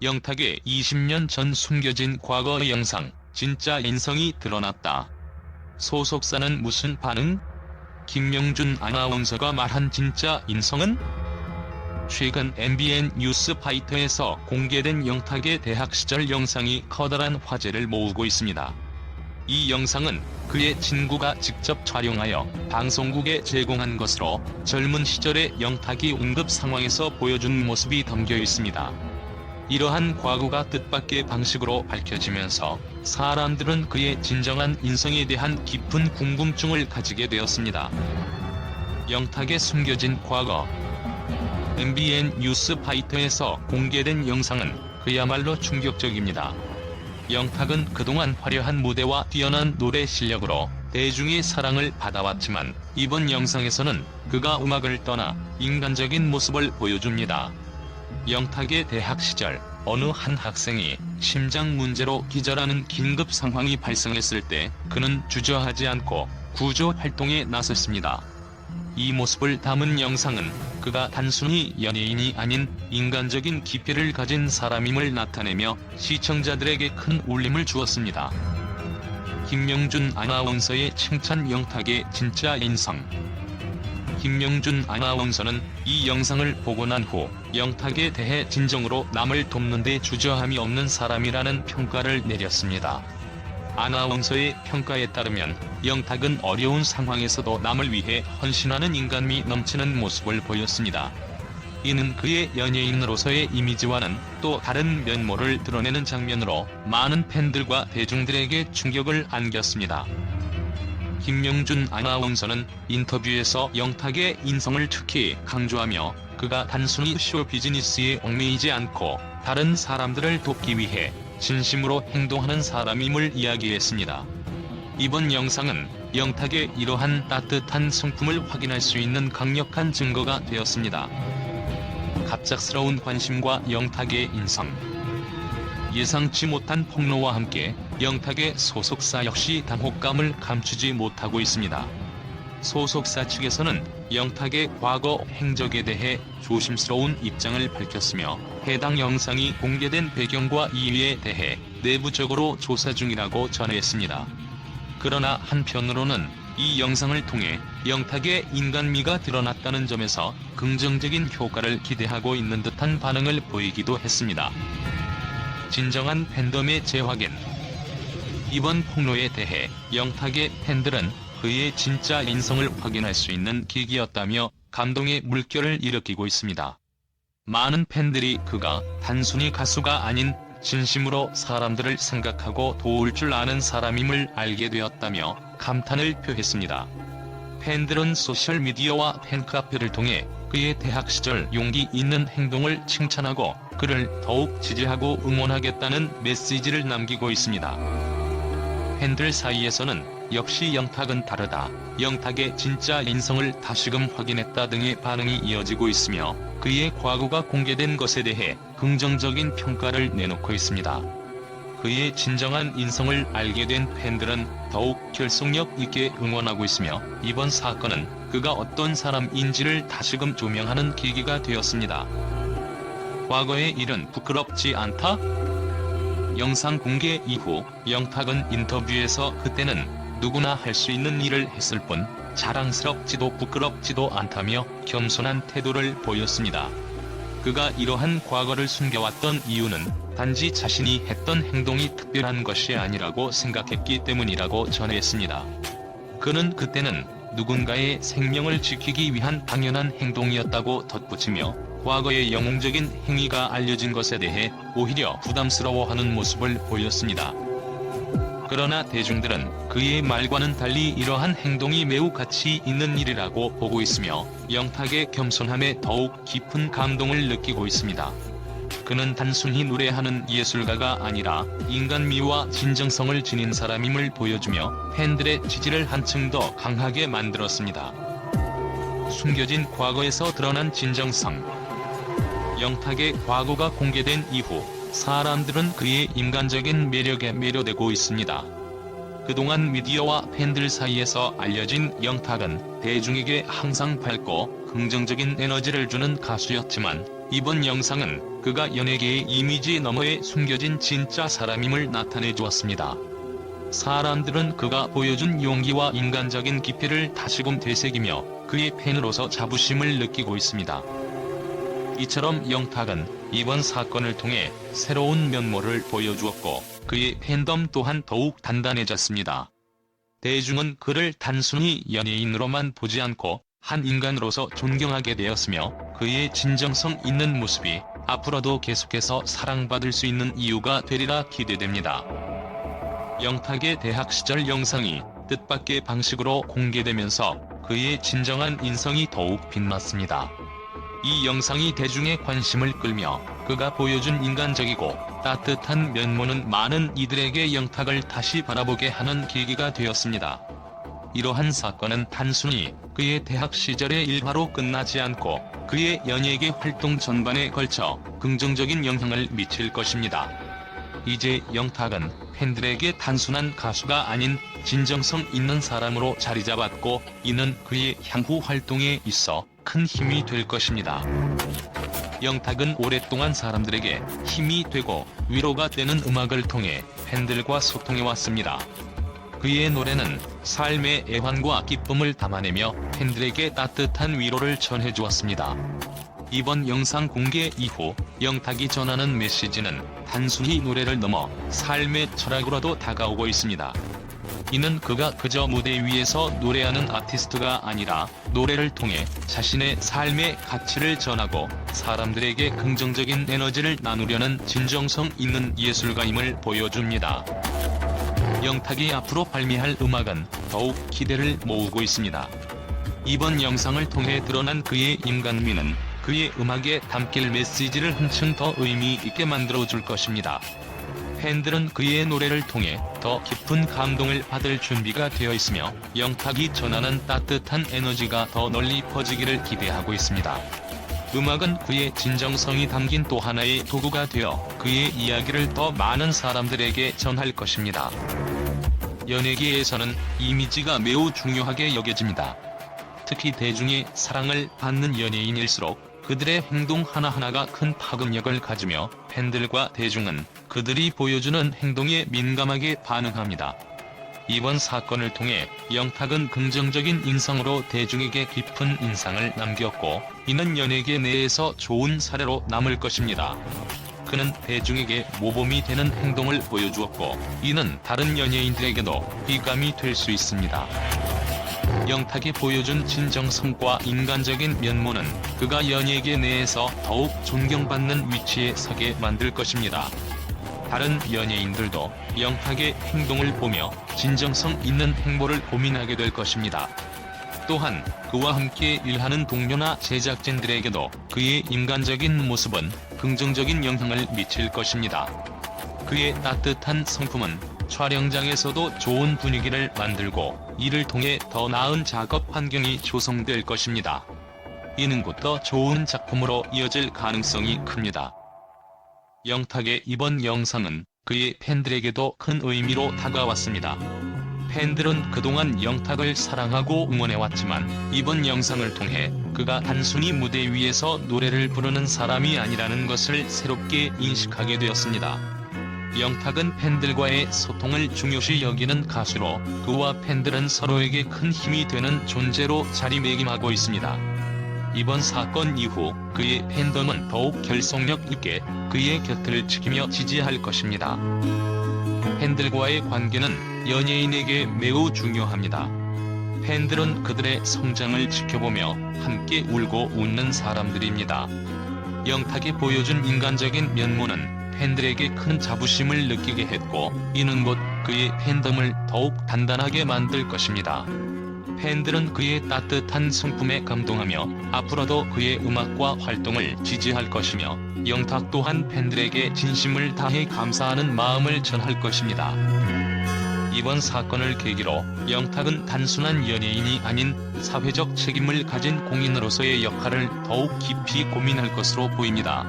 영탁의 20년 전 숨겨진 과거의 영상, 진짜 인성이 드러났다. 소속사는 무슨 반응? 김명준 아나운서가 말한 진짜 인성은? 최근 MBN 뉴스 파이터에서 공개된 영탁의 대학 시절 영상이 커다란 화제를 모으고 있습니다. 이 영상은 그의 친구가 직접 촬영하여 방송국에 제공한 것으로 젊은 시절의 영탁이 응급 상황에서 보여준 모습이 담겨 있습니다. 이러한 과거가 뜻밖의 방식으로 밝혀지면서 사람들은 그의 진정한 인성에 대한 깊은 궁금증을 가지게 되었습니다. 영탁의 숨겨진 과거 MBN 뉴스 파이터에서 공개된 영상은 그야말로 충격적입니다. 영탁은 그동안 화려한 무대와 뛰어난 노래 실력으로 대중의 사랑을 받아왔지만 이번 영상에서는 그가 음악을 떠나 인간적인 모습을 보여줍니다. 영탁의 대학 시절 어느 한 학생이 심장 문제로 기절하는 긴급 상황이 발생했을 때 그는 주저하지 않고 구조 활동에 나섰습니다. 이 모습을 담은 영상은 그가 단순히 연예인이 아닌 인간적인 깊이를 가진 사람임을 나타내며 시청자들에게 큰 울림을 주었습니다. 김명준 아나운서의 칭찬 영탁의 진짜 인성 김명준 아나운서는 이 영상을 보고 난 후 영탁에 대해 진정으로 남을 돕는 데 주저함이 없는 사람이라는 평가를 내렸습니다. 아나운서의 평가에 따르면 영탁은 어려운 상황에서도 남을 위해 헌신하는 인간미 넘치는 모습을 보였습니다. 이는 그의 연예인으로서의 이미지와는 또 다른 면모를 드러내는 장면으로 많은 팬들과 대중들에게 충격을 안겼습니다. 김명준 아나운서는 인터뷰에서 영탁의 인성을 특히 강조하며 그가 단순히 쇼 비즈니스에 얽매이지 않고 다른 사람들을 돕기 위해 진심으로 행동하는 사람임을 이야기했습니다. 이번 영상은 영탁의 이러한 따뜻한 성품을 확인할 수 있는 강력한 증거가 되었습니다. 갑작스러운 관심과 영탁의 인성 예상치 못한 폭로와 함께 영탁의 소속사 역시 당혹감을 감추지 못하고 있습니다. 소속사 측에서는 영탁의 과거 행적에 대해 조심스러운 입장을 밝혔으며 해당 영상이 공개된 배경과 이유에 대해 내부적으로 조사 중이라고 전했습니다. 그러나 한편으로는 이 영상을 통해 영탁의 인간미가 드러났다는 점에서 긍정적인 효과를 기대하고 있는 듯한 반응을 보이기도 했습니다. 진정한 팬덤의 재확인 이번 폭로에 대해 영탁의 팬들은 그의 진짜 인성을 확인할 수 있는 계기였다며 감동의 물결을 일으키고 있습니다. 많은 팬들이 그가 단순히 가수가 아닌 진심으로 사람들을 생각하고 도울 줄 아는 사람임을 알게 되었다며 감탄을 표했습니다. 팬들은 소셜미디어와 팬카페를 통해 그의 대학 시절 용기 있는 행동을 칭찬하고 그를 더욱 지지하고 응원하겠다는 메시지를 남기고 있습니다. 팬들 사이에서는 역시 영탁은 다르다, 영탁의 진짜 인성을 다시금 확인했다 등의 반응이 이어지고 있으며 그의 과거가 공개된 것에 대해 긍정적인 평가를 내놓고 있습니다. 그의 진정한 인성을 알게 된 팬들은 더욱 결속력 있게 응원하고 있으며 이번 사건은 그가 어떤 사람인지를 다시금 조명하는 계기가 되었습니다. 과거의 일은 부끄럽지 않다? 영상 공개 이후 영탁은 인터뷰에서 그때는 누구나 할 수 있는 일을 했을 뿐 자랑스럽지도 부끄럽지도 않다며 겸손한 태도를 보였습니다. 그가 이러한 과거를 숨겨왔던 이유는 단지 자신이 했던 행동이 특별한 것이 아니라고 생각했기 때문이라고 전했습니다. 그는 그때는 누군가의 생명을 지키기 위한 당연한 행동이었다고 덧붙이며 과거의 영웅적인 행위가 알려진 것에 대해 오히려 부담스러워하는 모습을 보였습니다. 그러나 대중들은 그의 말과는 달리 이러한 행동이 매우 가치 있는 일이라고 보고 있으며 영탁의 겸손함에 더욱 깊은 감동을 느끼고 있습니다. 그는 단순히 노래하는 예술가가 아니라 인간미와 진정성을 지닌 사람임을 보여주며 팬들의 지지를 한층 더 강하게 만들었습니다. 숨겨진 과거에서 드러난 진정성 영탁의 과거가 공개된 이후 사람들은 그의 인간적인 매력에 매료되고 있습니다. 그동안 미디어와 팬들 사이에서 알려진 영탁은 대중에게 항상 밝고 긍정적인 에너지를 주는 가수였지만 이번 영상은 그가 연예계의 이미지 너머에 숨겨진 진짜 사람임을 나타내 주었습니다. 사람들은 그가 보여준 용기와 인간적인 깊이를 다시금 되새기며 그의 팬으로서 자부심을 느끼고 있습니다. 이처럼 영탁은 이번 사건을 통해 새로운 면모를 보여주었고 그의 팬덤 또한 더욱 단단해졌습니다. 대중은 그를 단순히 연예인으로만 보지 않고 한 인간으로서 존경하게 되었으며 그의 진정성 있는 모습이 앞으로도 계속해서 사랑받을 수 있는 이유가 되리라 기대됩니다. 영탁의 대학 시절 영상이 뜻밖의 방식으로 공개되면서 그의 진정한 인성이 더욱 빛났습니다. 이 영상이 대중의 관심을 끌며 그가 보여준 인간적이고 따뜻한 면모는 많은 이들에게 영탁을 다시 바라보게 하는 계기가 되었습니다. 이러한 사건은 단순히 그의 대학 시절의 일화로 끝나지 않고 그의 연예계 활동 전반에 걸쳐 긍정적인 영향을 미칠 것입니다. 이제 영탁은 팬들에게 단순한 가수가 아닌 진정성 있는 사람으로 자리 잡았고 이는 그의 향후 활동에 있어 큰 힘이 될 것입니다. 영탁은 오랫동안 사람들에게 힘이 되고 위로가 되는 음악을 통해 팬들과 소통해 왔습니다. 그의 노래는 삶의 애환과 기쁨을 담아내며 팬들에게 따뜻한 위로를 전해 주었습니다. 이번 영상 공개 이후 영탁이 전하는 메시지는 단순히 노래를 넘어 삶의 철학으로도 다가오고 있습니다. 이는 그가 그저 무대 위에서 노래하는 아티스트가 아니라 노래를 통해 자신의 삶의 가치를 전하고 사람들에게 긍정적인 에너지를 나누려는 진정성 있는 예술가임을 보여줍니다. 영탁이 앞으로 발매할 음악은 더욱 기대를 모으고 있습니다. 이번 영상을 통해 드러난 그의 인간미는 그의 음악에 담길 메시지를 한층 더 의미 있게 만들어 줄 것입니다. 팬들은 그의 노래를 통해 더 깊은 감동을 받을 준비가 되어 있으며 영탁이 전하는 따뜻한 에너지가 더 널리 퍼지기를 기대하고 있습니다. 음악은 그의 진정성이 담긴 또 하나의 도구가 되어 그의 이야기를 더 많은 사람들에게 전할 것입니다. 연예계에서는 이미지가 매우 중요하게 여겨집니다. 특히 대중의 사랑을 받는 연예인일수록 그들의 행동 하나하나가 큰 파급력을 가지며 팬들과 대중은 그들이 보여주는 행동에 민감하게 반응합니다. 이번 사건을 통해 영탁은 긍정적인 인성으로 대중에게 깊은 인상을 남겼고 이는 연예계 내에서 좋은 사례로 남을 것입니다. 그는 대중에게 모범이 되는 행동을 보여주었고 이는 다른 연예인들에게도 귀감이 될 수 있습니다. 영탁이 보여준 진정성과 인간적인 면모는 그가 연예계 내에서 더욱 존경받는 위치에 서게 만들 것입니다. 다른 연예인들도 영탁의 행동을 보며 진정성 있는 행보를 고민하게 될 것입니다. 또한 그와 함께 일하는 동료나 제작진들에게도 그의 인간적인 모습은 긍정적인 영향을 미칠 것입니다. 그의 따뜻한 성품은 촬영장에서도 좋은 분위기를 만들고 이를 통해 더 나은 작업 환경이 조성될 것입니다. 이는 곧 더 좋은 작품으로 이어질 가능성이 큽니다. 영탁의 이번 영상은 그의 팬들에게도 큰 의미로 다가왔습니다. 팬들은 그동안 영탁을 사랑하고 응원해왔지만 이번 영상을 통해 그가 단순히 무대 위에서 노래를 부르는 사람이 아니라는 것을 새롭게 인식하게 되었습니다. 영탁은 팬들과의 소통을 중요시 여기는 가수로 그와 팬들은 서로에게 큰 힘이 되는 존재로 자리매김하고 있습니다. 이번 사건 이후 그의 팬덤은 더욱 결속력 있게 그의 곁을 지키며 지지할 것입니다. 팬들과의 관계는 연예인에게 매우 중요합니다. 팬들은 그들의 성장을 지켜보며 함께 울고 웃는 사람들입니다. 영탁이 보여준 인간적인 면모는 팬들에게 큰 자부심을 느끼게 했고 이는 곧 그의 팬덤을 더욱 단단하게 만들 것입니다. 팬들은 그의 따뜻한 성품에 감동하며 앞으로도 그의 음악과 활동을 지지할 것이며 영탁 또한 팬들에게 진심을 다해 감사하는 마음을 전할 것입니다. 이번 사건을 계기로 영탁은 단순한 연예인이 아닌 사회적 책임을 가진 공인으로서의 역할을 더욱 깊이 고민할 것으로 보입니다.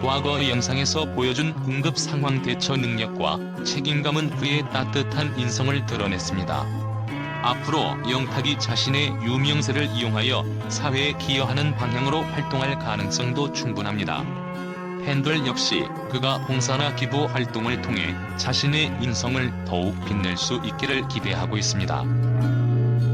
과거 영상에서 보여준 응급 상황 대처 능력과 책임감은 그의 따뜻한 인성을 드러냈습니다. 앞으로 영탁이 자신의 유명세를 이용하여 사회에 기여하는 방향으로 활동할 가능성도 충분합니다. 팬들 역시 그가 봉사나 기부 활동을 통해 자신의 인성을 더욱 빛낼 수 있기를 기대하고 있습니다.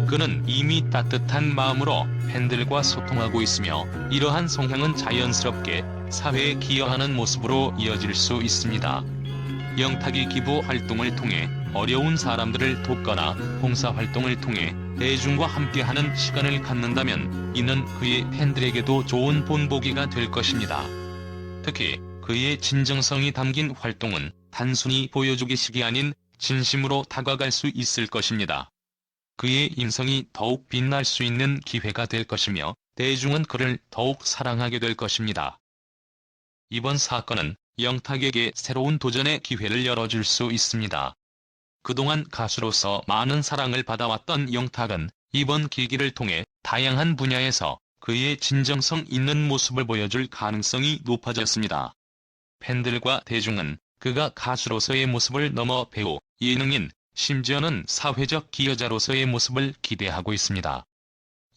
그는 이미 따뜻한 마음으로 팬들과 소통하고 있으며 이러한 성향은 자연스럽게 사회에 기여하는 모습으로 이어질 수 있습니다. 영탁이 기부 활동을 통해 어려운 사람들을 돕거나 봉사 활동을 통해 대중과 함께하는 시간을 갖는다면 이는 그의 팬들에게도 좋은 본보기가 될 것입니다. 특히 그의 진정성이 담긴 활동은 단순히 보여주기식이 아닌 진심으로 다가갈 수 있을 것입니다. 그의 인성이 더욱 빛날 수 있는 기회가 될 것이며 대중은 그를 더욱 사랑하게 될 것입니다. 이번 사건은 영탁에게 새로운 도전의 기회를 열어줄 수 있습니다. 그동안 가수로서 많은 사랑을 받아왔던 영탁은 이번 계기를 통해 다양한 분야에서 그의 진정성 있는 모습을 보여줄 가능성이 높아졌습니다. 팬들과 대중은 그가 가수로서의 모습을 넘어 배우, 예능인, 심지어는 사회적 기여자로서의 모습을 기대하고 있습니다.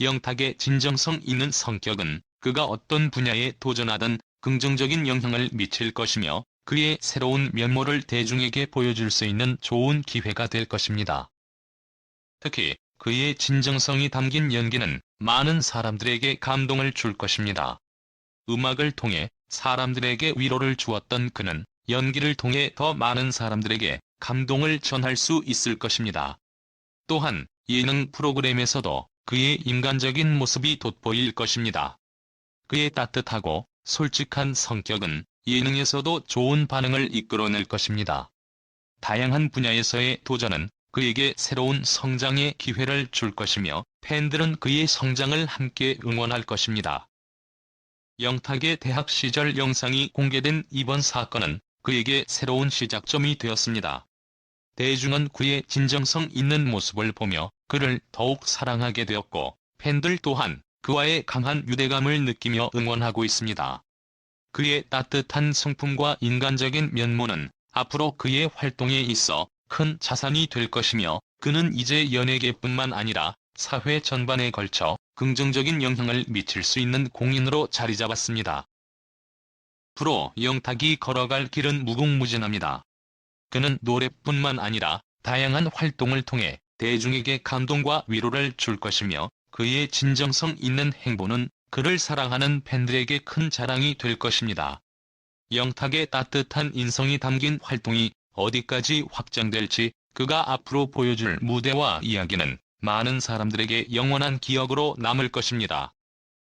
영탁의 진정성 있는 성격은 그가 어떤 분야에 도전하든 긍정적인 영향을 미칠 것이며 그의 새로운 면모를 대중에게 보여줄 수 있는 좋은 기회가 될 것입니다. 특히 그의 진정성이 담긴 연기는 많은 사람들에게 감동을 줄 것입니다. 음악을 통해 사람들에게 위로를 주었던 그는 연기를 통해 더 많은 사람들에게 감동을 전할 수 있을 것입니다. 또한 예능 프로그램에서도 그의 인간적인 모습이 돋보일 것입니다. 그의 따뜻하고 솔직한 성격은 예능에서도 좋은 반응을 이끌어낼 것입니다. 다양한 분야에서의 도전은 그에게 새로운 성장의 기회를 줄 것이며 팬들은 그의 성장을 함께 응원할 것입니다. 영탁의 대학 시절 영상이 공개된 이번 사건은 그에게 새로운 시작점이 되었습니다. 대중은 그의 진정성 있는 모습을 보며 그를 더욱 사랑하게 되었고 팬들 또한 그와의 강한 유대감을 느끼며 응원하고 있습니다. 그의 따뜻한 성품과 인간적인 면모는 앞으로 그의 활동에 있어 큰 자산이 될 것이며 그는 이제 연예계뿐만 아니라 사회 전반에 걸쳐 긍정적인 영향을 미칠 수 있는 공인으로 자리 잡았습니다. 프로 영탁이 걸어갈 길은 무궁무진합니다. 그는 노래뿐만 아니라 다양한 활동을 통해 대중에게 감동과 위로를 줄 것이며 그의 진정성 있는 행보는 그를 사랑하는 팬들에게 큰 자랑이 될 것입니다. 영탁의 따뜻한 인성이 담긴 활동이 어디까지 확장될지 그가 앞으로 보여줄 무대와 이야기는 많은 사람들에게 영원한 기억으로 남을 것입니다.